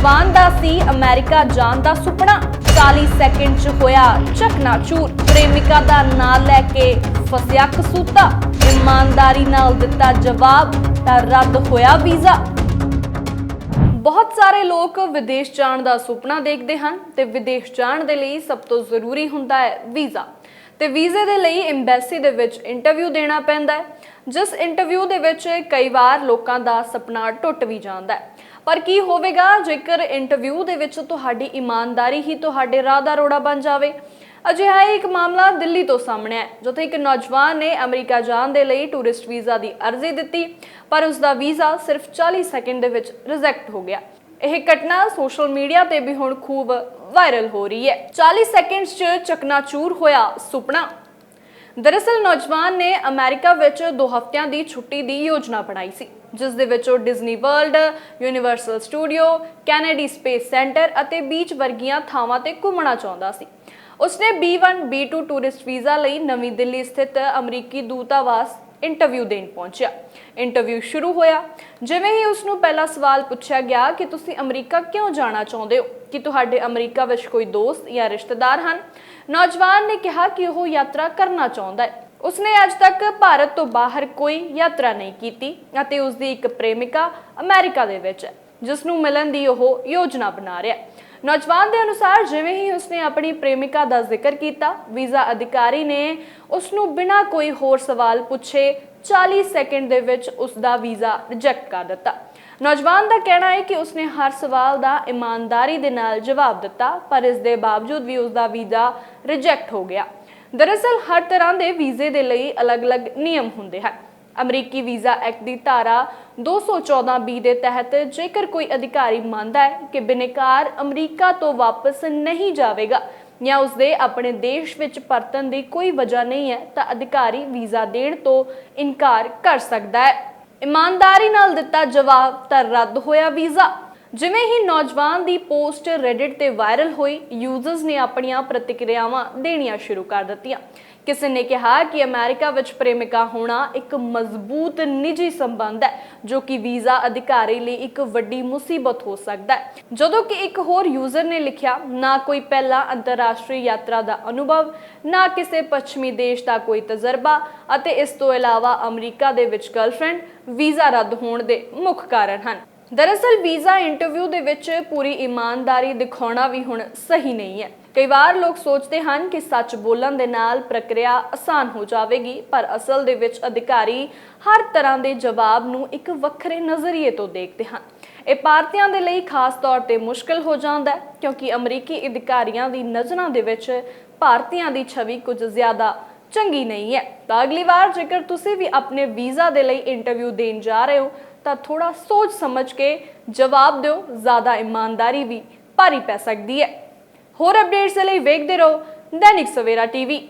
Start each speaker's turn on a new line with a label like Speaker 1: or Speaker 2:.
Speaker 1: ਨੌਜਵਾਨ ਦਾ ਸੀ, ਅਮਰੀਕਾ ਜਾਣ ਦਾ ਸੁਪਨਾ। 40 ਸੈਕਿੰਡ 'ਚ ਹੋਇਆ ਚਕਨਾਚੂਰ। ਪ੍ਰੇਮਿਕਾ ਦਾ ਨਾਂ ਲੈ ਕੇ ਫਸਿਆ ਕਸੂਤਾ। ਇਮਾਨਦਾਰੀ ਨਾਲ ਦਿੱਤਾ ਜਵਾਬ, ਤਾਂ ਰੱਦ ਹੋਇਆ ਵੀਜ਼ਾ। ਬਹੁਤ ਸਾਰੇ ਲੋਕ ਵਿਦੇਸ਼ ਜਾਣ ਦਾ ਸੁਪਨਾ ਦੇਖਦੇ ਹਨ ਤੇ ਵਿਦੇਸ਼ ਜਾਣ ਦੇ ਲਈ ਸਭ ਤੋਂ ਜ਼ਰੂਰੀ ਹੁੰਦਾ ਹੈ ਵੀਜ਼ਾ। ਤੇ ਵੀਜ਼ੇ ਦੇ ਲਈ ਐਮਬੈਸੀ ਦੇ ਵਿੱਚ ਇੰਟਰਵਿਊ ਦੇਣਾ ਪੈਂਦਾ ਹੈ, ਜਿਸ ਇੰਟਰਵਿਊ ਦੇ ਵਿੱਚ ਕਈ ਵਾਰ ਲੋਕਾਂ ਦਾ ਸੁਪਨਾ ਟੁੱਟ ਵੀ ਜਾਂਦਾ ਹੈ। ਪਰ ਕੀ ਹੋਵੇਗਾ ਜੇਕਰ ਇੰਟਰਵਿਊ ਦੇ ਵਿੱਚ ਤੁਹਾਡੀ ਇਮਾਨਦਾਰੀ ਹੀ ਤੁਹਾਡੇ ਰਾਹ ਦਾ ਰੋੜਾ ਬਣ ਜਾਵੇ? ਅਜਿਹਾ ਇੱਕ ਮਾਮਲਾ ਦਿੱਲੀ ਤੋਂ ਸਾਹਮਣੇ ਹੈ ਜਿੱਥੇ ਇੱਕ ਨੌਜਵਾਨ ਨੇ ਅਮਰੀਕਾ ਜਾਣ ਦੇ ਲਈ ਟੂਰਿਸਟ ਵੀਜ਼ਾ ਦੀ ਅਰਜ਼ੀ ਦਿੱਤੀ, ਪਰ ਉਸ ਦਾ ਵੀਜ਼ਾ ਸਿਰਫ 40 ਸੈਕਿੰਡ ਦੇ ਵਿੱਚ ਰਿਜੈਕਟ ਹੋ ਗਿਆ। ਇਹ ਘਟਨਾ ਸੋਸ਼ਲ ਮੀਡੀਆ ਤੇ ਵੀ ਹੁਣ ਖੂਬ ਵਾਇਰਲ ਹੋ ਰਹੀ ਹੈ। 40 ਸੈਕਿੰਡਸ 'ਚ ਚਕਨਾਚੂਰ ਹੋਇਆ ਸੁਪਨਾ। ਦਰਅਸਲ ਨੌਜਵਾਨ ਨੇ ਅਮਰੀਕਾ ਵਿੱਚ 2 ਹਫ਼ਤਿਆਂ ਦੀ ਛੁੱਟੀ ਦੀ ਯੋਜਨਾ ਬਣਾਈ ਸੀ, ਜਿਸ ਦੇ ਵਿੱਚ ਉਹ Disney World, Universal Studios, Kennedy Space Center ਅਤੇ ਬੀਚ ਵਰਗੀਆਂ ਥਾਵਾਂ ਤੇ ਘੁੰਮਣਾ ਚਾਹੁੰਦਾ ਸੀ। ਉਸਨੇ B1 B2 ਟੂਰਿਸਟ ਵੀਜ਼ਾ ਲਈ ਨਵੀਂ ਦਿੱਲੀ ਸਥਿਤ ਅਮਰੀਕੀ ਦੂਤਾਵਾਸ ਇੰਟਰਵਿਊ ਦੇਣ ਪਹੁੰਚਿਆ। ਇੰਟਰਵਿਊ ਸ਼ੁਰੂ ਹੋਇਆ। ਜਿਵੇਂ ਹੀ ਉਸ ਨੂੰ ਪਹਿਲਾ ਸਵਾਲ ਪੁੱਛਿਆ ਗਿਆ ਕਿ ਤੁਸੀਂ ਅਮਰੀਕਾ ਕਿਉਂ ਜਾਣਾ ਚਾਹੁੰਦੇ ਹੋ? ਕਿ ਤੁਹਾਡੇ ਅਮਰੀਕਾ ਵਿੱਚ ਕੋਈ ਦੋਸਤ ਜਾਂ ਰਿਸ਼ਤੇਦਾਰ ਹਨ? ਨੌਜਵਾਨ ਨੇ ਕਿਹਾ ਕਿ ਉਹ ਯਾਤਰਾ ਕਰਨਾ ਚਾਹੁੰਦਾ ਹੈ। ਉਸਨੇ ਅੱਜ ਤੱਕ ਭਾਰਤ ਤੋਂ ਬਾਹਰ ਕੋਈ ਯਾਤਰਾ ਨਹੀਂ ਕੀਤੀ ਅਤੇ ਉਸ ਦੀ ਇੱਕ ਪ੍ਰੇਮਿਕਾ ਅਮਰੀਕਾ ਦੇ ਵਿੱਚ ਹੈ ਜਿਸ ਨੂੰ ਮਿਲਣ ਦੀ ਉਹ ਯੋਜਨਾ ਬਣਾ ਰਿਹਾ ਹੈ। ਨੌਜਵਾਨ ਦੇ ਅਨੁਸਾਰ ਜਿਵੇਂ ਹੀ ਉਸਨੇ ਆਪਣੀ ਪ੍ਰੇਮਿਕਾ ਦਾ ਜ਼ਿਕਰ ਕੀਤਾ, ਵੀਜ਼ਾ ਅਧਿਕਾਰੀ ਨੇ ਉਸ ਨੂੰ ਬਿਨਾਂ ਕੋਈ ਹੋਰ ਸਵਾਲ ਪੁੱਛੇ 40 ਸੈਕਿੰਡ ਦੇ ਵਿੱਚ ਉਸ ਦਾ ਵੀਜ਼ਾ ਰਿਜੈਕਟ ਕਰ ਦਿੱਤਾ। ਨੌਜਵਾਨ ਦਾ ਕਹਿਣਾ ਹੈ ਕਿ ਉਸਨੇ ਹਰ ਸਵਾਲ ਦਾ ਇਮਾਨਦਾਰੀ ਦੇ ਨਾਲ ਜਵਾਬ ਦਿੱਤਾ, ਪਰ ਇਸ ਦੇ ਬਾਵਜੂਦ ਵੀ ਉਸ ਦਾ ਵੀਜ਼ਾ ਰਿਜੈਕਟ ਹੋ ਗਿਆ। ਦਰਅਸਲ, ਹਰ ਤਰ੍ਹਾਂ ਦੇ ਵੀਜ਼ੇ ਦੇ ਲਈ ਅਲੱਗ-ਅਲੱਗ ਨਿਯਮ ਹੁੰਦੇ ਹਨ। ਅਮਰੀਕੀ ਵੀਜ਼ਾ ਐਕਟ ਦੀ ਧਾਰਾ 214 ਬੀ ਦੇ ਤਹਿਤ ਜੇਕਰ ਕੋਈ ਅਧਿਕਾਰੀ ਮੰਨਦਾ ਹੈ ਕਿ ਬਿਨੇਕਾਰ ਅਮਰੀਕਾ ਤੋਂ ਵਾਪਸ ਨਹੀਂ ਜਾਵੇਗਾ ਜਾਂ ਉਸਦੇ ਆਪਣੇ ਦੇਸ਼ ਵਿੱਚ ਪਰਤਣ ਦੀ ਕੋਈ ਵਜ੍ਹਾ ਨਹੀਂ ਹੈ, ਤਾਂ ਅਧਿਕਾਰੀ ਵੀਜ਼ਾ ਦੇਣ ਤੋਂ ਇਨਕਾਰ ਕਰ ਸਕਦਾ ਹੈ। ਇਮਾਨਦਾਰੀ ਨਾਲ ਦਿੱਤਾ ਜਵਾਬ ਤਾਂ ਰੱਦ ਹੋਇਆ ਵੀਜ਼ਾ। ਜਿਵੇਂ ਹੀ ਨੌਜਵਾਨ ਦੀ ਪੋਸਟ ਰੈਡਿਟ ਤੇ ਵਾਇਰਲ ਹੋਈ ਯੂਜ਼ਰਸ ਨੇ ਆਪਣੀਆਂ ਪ੍ਰਤੀਕਿਰਿਆਵਾਂ ਦੇਣੀਆਂ ਸ਼ੁਰੂ ਕਰ ਦਿੱਤੀਆਂ। ਕਿਸੇ ਨੇ ਕਿਹਾ ਕਿ ਅਮਰੀਕਾ ਵਿੱਚ ਪ੍ਰੇਮਿਕਾ ਹੋਣਾ ਇੱਕ ਮਜ਼ਬੂਤ ਨਿੱਜੀ ਸੰਬੰਧ ਹੈ, ਜੋ ਕਿ ਵੀਜ਼ਾ ਅਧਿਕਾਰੀ ਲਈ ਇੱਕ ਵੱਡੀ ਮੁਸੀਬਤ ਹੋ ਸਕਦਾ ਹੈ। ਜਦੋਂ ਕਿ ਇੱਕ ਹੋਰ ਯੂਜ਼ਰ ਨੇ ਲਿਖਿਆ, ਨਾ ਕੋਈ ਪਹਿਲਾ ਅੰਤਰਰਾਸ਼ਟਰੀ ਯਾਤਰਾ ਦਾ ਅਨੁਭਵ, ਨਾ ਕਿਸੇ ਪੱਛਮੀ ਦੇਸ਼ ਦਾ ਕੋਈ ਤਜਰਬਾ ਅਤੇ ਇਸ ਤੋਂ ਇਲਾਵਾ ਅਮਰੀਕਾ ਦੇ ਵਿੱਚ ਗਰਲਫ੍ਰੈਂਡ ਵੀਜ਼ਾ ਰੱਦ ਹੋਣ ਦੇ ਮੁੱਖ ਕਾਰਨ ਹਨ। ਦਰਅਸਲ ਵੀਜ਼ਾ ਇੰਟਰਵਿਊ ਦੇ ਵਿੱਚ ਪੂਰੀ ਇਮਾਨਦਾਰੀ ਦਿਖਾਉਣਾ ਵੀ ਹੁਣ ਸਹੀ ਨਹੀਂ ਹੈ। ਕਈ ਵਾਰ ਲੋਕ ਸੋਚਦੇ ਹਨ ਕਿ ਸੱਚ ਬੋਲਣ ਦੇ ਨਾਲ ਪ੍ਰਕਿਰਿਆ ਆਸਾਨ ਹੋ ਜਾਵੇਗੀ, ਪਰ ਅਸਲ ਦੇ ਵਿੱਚ ਅਧਿਕਾਰੀ ਹਰ ਤਰ੍ਹਾਂ ਦੇ ਜਵਾਬ ਨੂੰ ਇੱਕ ਵੱਖਰੇ ਨਜ਼ਰੀਏ ਤੋਂ ਦੇਖਦੇ ਹਨ। ਇਹ ਭਾਰਤੀਆਂ ਦੇ ਲਈ ਖਾਸ ਤੌਰ ਤੇ ਮੁਸ਼ਕਲ ਹੋ ਜਾਂਦਾ ਹੈ, ਕਿਉਂਕਿ ਅਮਰੀਕੀ ਅਧਿਕਾਰੀਆਂ ਦੀ ਨਜ਼ਰਾਂ ਦੇ ਵਿੱਚ ਭਾਰਤੀਆਂ ਦੀ ਛਵੀ ਕੁਝ ਜ਼ਿਆਦਾ ਚੰਗੀ ਨਹੀਂ ਹੈ। ਤਾਂ ਅਗਲੀ ਵਾਰ ਜੇਕਰ ਤੁਸੀਂ ਵੀ ਆਪਣੇ ਵੀਜ਼ਾ ਦੇ ਲਈ ਇੰਟਰਵਿਊ ਦੇਣ ਜਾ ਰਹੇ ਹੋ ਤਾਂ ਥੋੜਾ ਸੋਚ ਸਮਝ ਕੇ ਜਵਾਬ ਦਿਓ, ਜ਼ਿਆਦਾ ਇਮਾਨਦਾਰੀ ਵੀ ਭਾਰੀ ਪੈ ਸਕਦੀ ਹੈ। ਹੋਰ ਅਪਡੇਟਸ ਲਈ ਵੇਖਦੇ ਰਹੋ, ਦੈਨਿਕ ਸਵੇਰਾ ਟੀਵੀ।